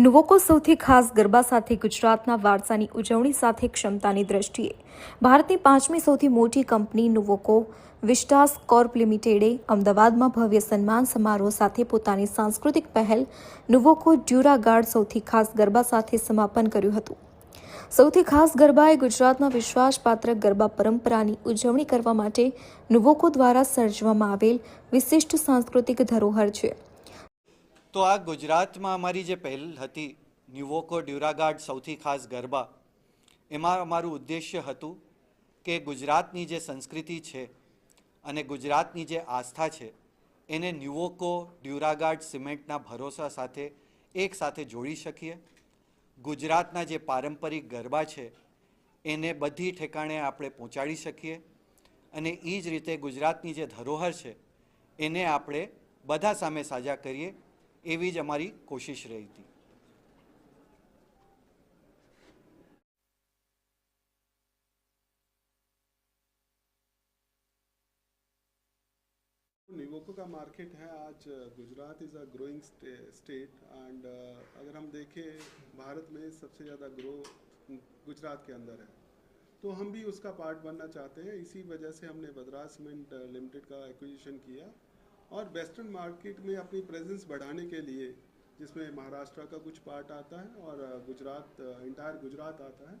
નુવોકો સૌથી ખાસ ગરબા સાથે ગુજરાતના વારસાની ઉજવણી સાથે ક્ષમતાની દ્રષ્ટિએ. ભારતની પાંચમી સૌથી મોટી કંપની નુવોકો, વિસ્ટાસ કોર્પ લિમિટેડે અમદાવાદમાં ભવ્ય સન્માન સમારોહ સાથે પોતાની સાંસ્કૃતિક પહેલ નુવોકો ડ્યુરા ગાર્ડ સૌથી ખાસ ગરબા સાથે સમાપન કર્યું હતું. સૌથી ખાસ ગરબા એ ગુજરાતના વિશ્વાસપાત્ર ગરબા પરંપરાની ઉજવણી કરવા માટે નુવોકો દ્વારા સર્જવામાં આવેલ વિશિષ્ટ સાંસ્કૃતિક ધરોહર છે. તો આ ગુજરાતમાં અમારી જે પહેલ હતી ન્યુવોકો ડ્યુરાગાર્ડ સૌથી ખાસ ગરબા, એમાં અમારું ઉદ્દેશ્ય હતું કે ગુજરાતની જે સંસ્કૃતિ છે અને ગુજરાતની જે આસ્થા છે, એને ન્યુવોકો ડ્યુરાગાર્ડ સિમેન્ટના ભરોસા સાથે એક સાથે જોડી શકીએ. ગુજરાતના જે પારંપરિક ગરબા છે, એને બધી ઠેકાણે આપણે પહોંચાડી શકીએ અને એ જ રીતે ગુજરાતની જે ધરોહર છે, એને આપણે બધા સામે સાજા કરીએ એવી જ અમારી કોશિશ રહી હતી निवोको का मार्केट है आज Gujarat is a growing state and अगर हम देखें भारत में सबसे ज़्यादा ग्रो गुजरात के अंदर है तो हम भी उसका पार्ट बनना चाहते हैं इसी वजह से हमने बद्रास सीमेंट लिमिटेड का एक्विजिशन किया और वेस्टर्न मार्केट में अपनी प्रेजेंस बढ़ाने के लिए, जिसमें महाराष्ट्र का कुछ पार्ट आता है और गुजरात इंटायर गुजरात आता है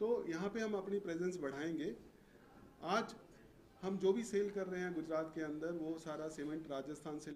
तो यहाँ पे हम अपनी प्रेजेंस बढ़ाएँगे। आज हम जो भी सेल कर रहे हैं गुजरात के अंदर, वो सारा सीमेंट राजस्थान से